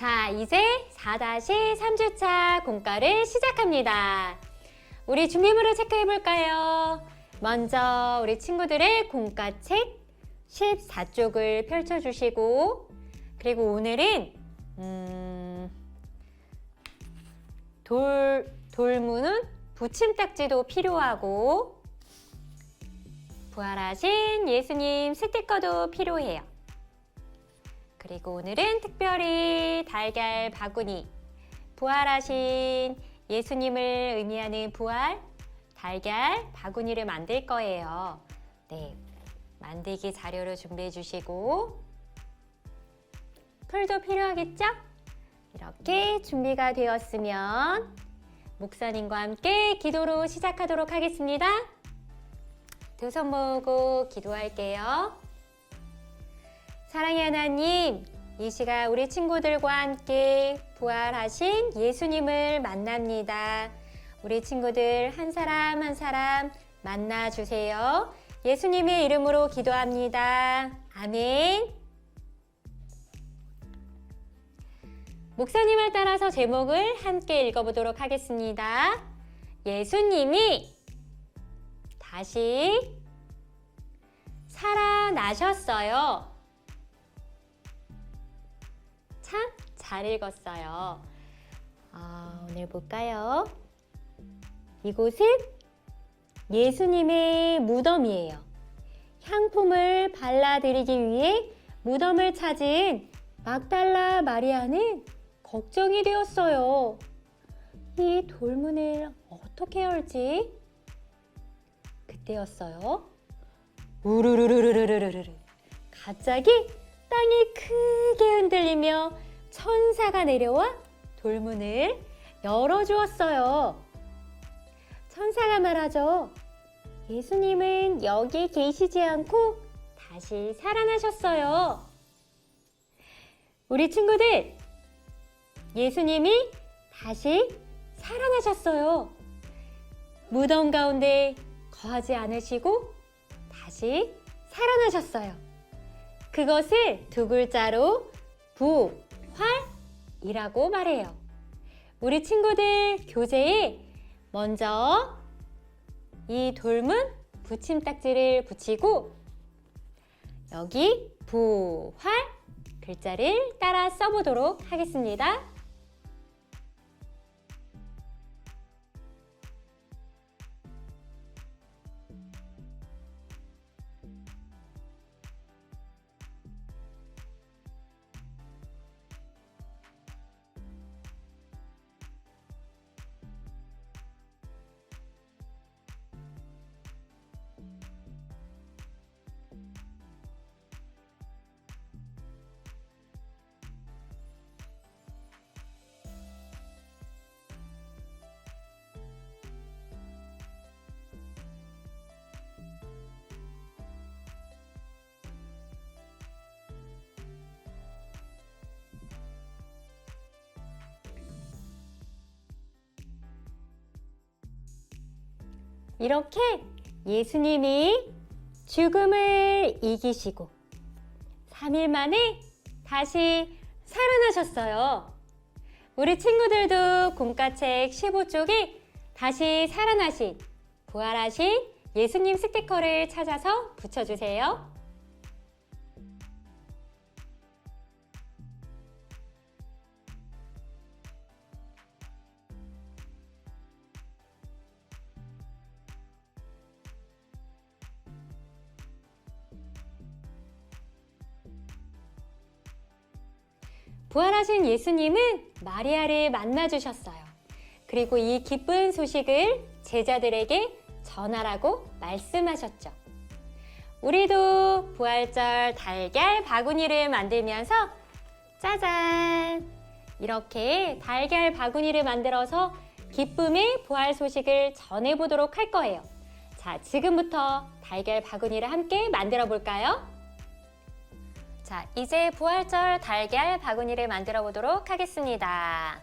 자, 이제 4-3주차 공과를 시작합니다. 우리 준비물을 체크해 볼까요? 먼저 우리 친구들의 공과책 14쪽을 펼쳐주시고, 그리고 오늘은, 음, 돌, 돌무는 붙임딱지도 필요하고, 부활하신 예수님 스티커도 필요해요. 그리고 오늘은 특별히 달걀 바구니, 부활하신 예수님을 의미하는 부활 달걀 바구니를 만들 거예요. 네, 만들기 자료를 준비해 주시고 풀도 필요하겠죠? 이렇게 준비가 되었으면 목사님과 함께 기도로 시작하도록 하겠습니다. 두 손 모으고 기도할게요. 사랑의 하나님, 이 시간 우리 친구들과 함께 부활하신 예수님을 만납니다. 우리 친구들 한 사람 한 사람 만나 주세요. 예수님의 이름으로 기도합니다. 아멘. 목사님을 따라서 제목을 함께 읽어보도록 하겠습니다. 예수님이 다시 살아나셨어요. 참 잘 읽었어요. 아, 오늘 볼까요? 이곳은 예수님의 무덤이에요. 향품을 발라드리기 위해 무덤을 찾은 막달라 마리아는 걱정이 되었어요. 이 돌문을 어떻게 열지? 그때였어요. 우르르르르르르르. 갑자기 땅이 크게 흔들리며 천사가 내려와 돌문을 열어주었어요. 천사가 말하죠. 예수님은 여기 계시지 않고 다시 살아나셨어요. 우리 친구들, 예수님이 다시 살아나셨어요. 무덤 가운데 거하지 않으시고 다시 살아나셨어요. 그것을 두 글자로 부활이라고 말해요. 우리 친구들 교재에 먼저 이 돌문 붙임딱지를 붙이고 여기 부활 글자를 따라 써보도록 하겠습니다. 이렇게 예수님이 죽음을 이기시고 3일 만에 다시 살아나셨어요. 우리 친구들도 공과책 15쪽에 다시 살아나신, 부활하신 예수님 스티커를 찾아서 붙여주세요. 부활하신 예수님은 마리아를 만나주셨어요. 그리고 이 기쁜 소식을 제자들에게 전하라고 말씀하셨죠. 우리도 부활절 달걀 바구니를 만들면서 짜잔! 이렇게 달걀 바구니를 만들어서 기쁨의 부활 소식을 전해보도록 할 거예요. 자, 지금부터 달걀 바구니를 함께 만들어 볼까요? 자, 이제 부활절 달걀 바구니를 만들어 보도록 하겠습니다.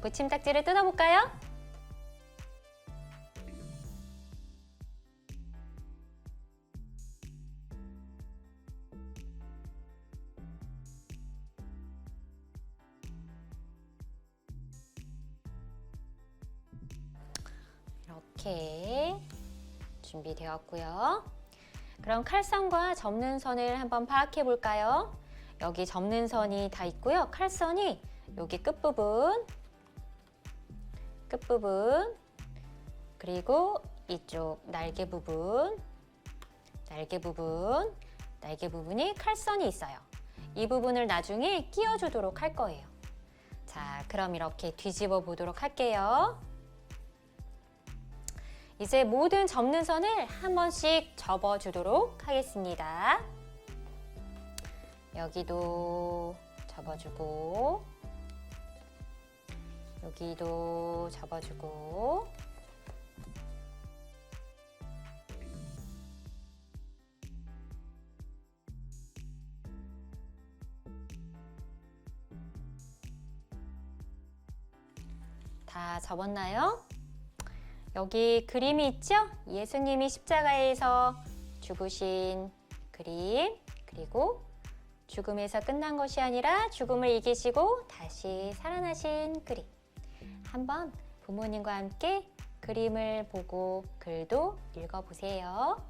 무침딱지를 뜯어볼까요? 이렇게 준비되었고요. 그럼 칼선과 접는 선을 한번 파악해 볼까요? 여기 접는 선이 다 있고요. 칼선이 여기 끝부분, 끝부분, 그리고 이쪽 날개 부분, 날개 부분, 날개 부분이 칼선이 있어요. 이 부분을 나중에 끼워주도록 할 거예요. 자, 그럼 이렇게 뒤집어 보도록 할게요. 이제 모든 접는 선을 한 번씩 접어주도록 하겠습니다. 여기도 접어주고, 여기도 접어주고, 다 접었나요? 여기 그림이 있죠? 예수님이 십자가에서 죽으신 그림, 그리고 죽음에서 끝난 것이 아니라 죽음을 이기시고 다시 살아나신 그림. 한번 부모님과 함께 그림을 보고 글도 읽어보세요.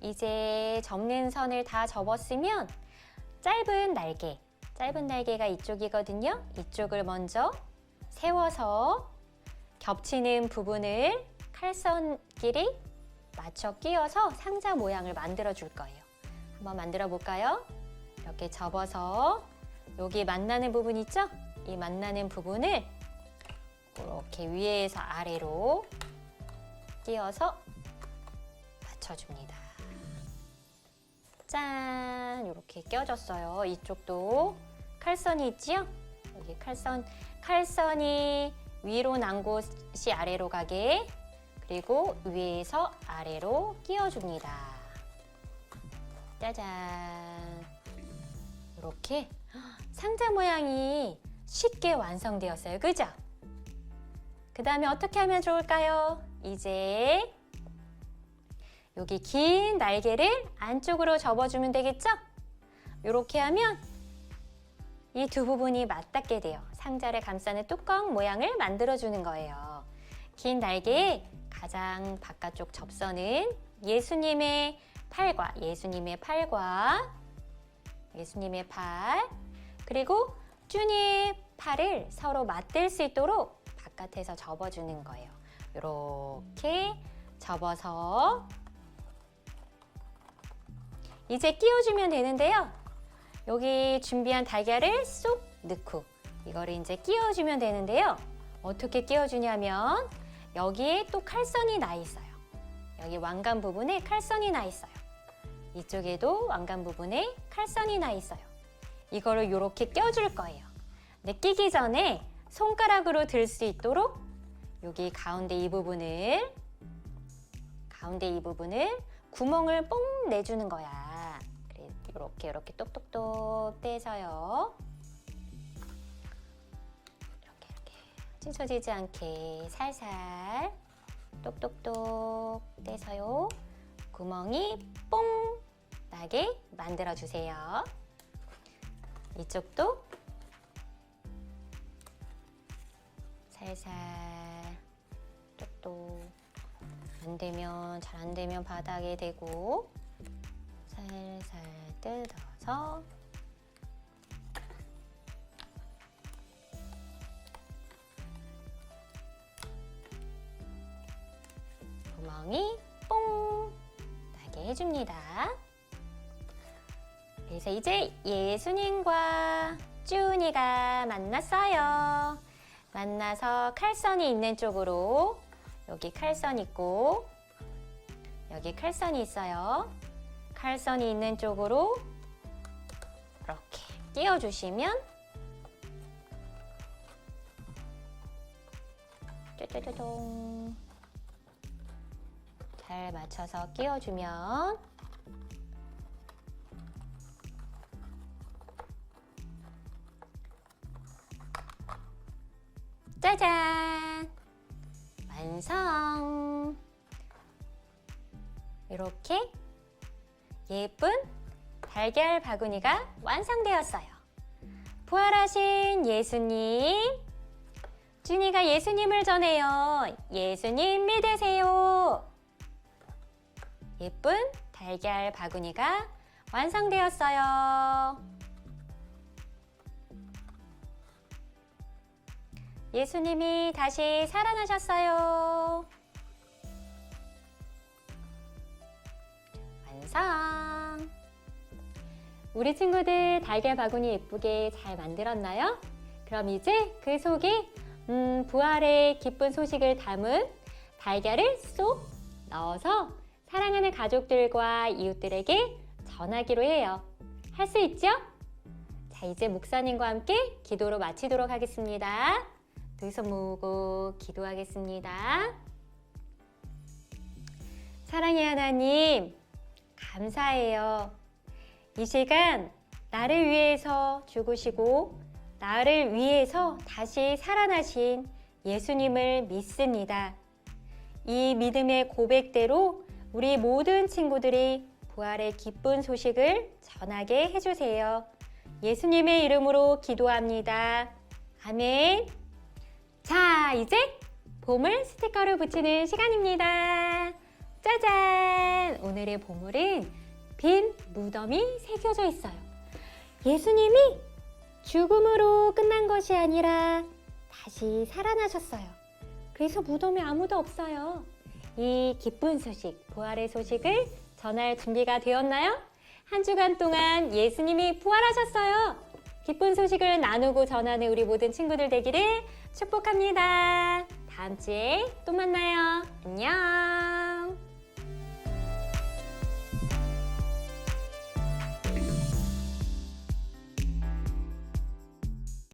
이제 접는 선을 다 접었으면 짧은 날개, 짧은 날개가 이쪽이거든요. 이쪽을 먼저 세워서 겹치는 부분을 칼선끼리 맞춰 끼워서 상자 모양을 만들어 줄 거예요. 한번 만들어 볼까요? 이렇게 접어서 여기 만나는 부분 있죠? 이 만나는 부분을 이렇게 위에서 아래로 끼워서 맞춰줍니다. 짠! 이렇게 껴졌어요. 이쪽도 칼선이 있지요? 여기 칼선, 칼선이 위로 난 곳이 아래로 가게 그리고 위에서 아래로 끼워줍니다. 짜잔. 이렇게 상자 모양이 쉽게 완성되었어요. 그죠? 그 다음에 어떻게 하면 좋을까요? 이제 여기 긴 날개를 안쪽으로 접어주면 되겠죠? 이렇게 하면 이 두 부분이 맞닿게 돼요. 상자를 감싸는 뚜껑 모양을 만들어주는 거예요. 긴 날개의 가장 바깥쪽 접선은 예수님의 팔과 예수님의 팔과 예수님의 팔 그리고 주님 팔을 서로 맞댈 수 있도록 바깥에서 접어주는 거예요. 이렇게 접어서 이제 끼워주면 되는데요. 여기 준비한 달걀을 쏙 넣고 이거를 이제 끼워주면 되는데요. 어떻게 끼워주냐면 여기에 또 칼선이 나 있어요. 여기 왕관 부분에 칼선이 나 있어요. 이쪽에도 왕관 부분에 칼선이 나 있어요. 이거를 이렇게 껴줄 거예요. 근데 끼기 전에 손가락으로 들 수 있도록 여기 가운데 이 부분을 가운데 이 부분을 구멍을 뽕 내주는 거야. 이렇게 이렇게 똑똑똑 떼서요. 이렇게 이렇게 찢어지지 않게 살살 똑똑똑 떼서요. 구멍이 뽕 나게 만들어 주세요. 이쪽도 살살 똑똑 안 되면 잘 안 되면 바닥에 대고 살살 뜯어서 구멍이 뽕 나게 해줍니다. 그래서 이제 예수님과 쭈니가 만났어요. 만나서 칼선이 있는 쪽으로 여기 칼선 있고 여기 칼선이 있어요. 칼선이 있는 쪽으로 이렇게 끼워주시면 쪼쪼쪼동 잘 맞춰서 끼워주면 짜잔! 완성! 이렇게 예쁜 달걀 바구니가 완성되었어요. 부활하신 예수님, 준이가 예수님을 전해요. 예수님 믿으세요. 예쁜 달걀 바구니가 완성되었어요. 예수님이 다시 살아나셨어요. 완성! 우리 친구들 달걀 바구니 예쁘게 잘 만들었나요? 그럼 이제 그 속에 음, 부활의 기쁜 소식을 담은 달걀을 쏙 넣어서 사랑하는 가족들과 이웃들에게 전하기로 해요. 할 수 있죠? 자, 이제 목사님과 함께 기도로 마치도록 하겠습니다. 두 손 모으고 기도하겠습니다. 사랑의 하나님, 감사해요. 이 시간 나를 위해서 죽으시고 나를 위해서 다시 살아나신 예수님을 믿습니다. 이 믿음의 고백대로 우리 모든 친구들이 부활의 기쁜 소식을 전하게 해주세요. 예수님의 이름으로 기도합니다. 아멘. 자, 이제 보물 스티커를 붙이는 시간입니다. 짜잔! 오늘의 보물은 빈 무덤이 새겨져 있어요. 예수님이 죽음으로 끝난 것이 아니라 다시 살아나셨어요. 그래서 무덤에 아무도 없어요. 이 기쁜 소식, 부활의 소식을 전할 준비가 되었나요? 한 주간 동안 예수님이 부활하셨어요. 기쁜 소식을 나누고 전하는 우리 모든 친구들 되기를 축복합니다. 다음 주에 또 만나요. 안녕.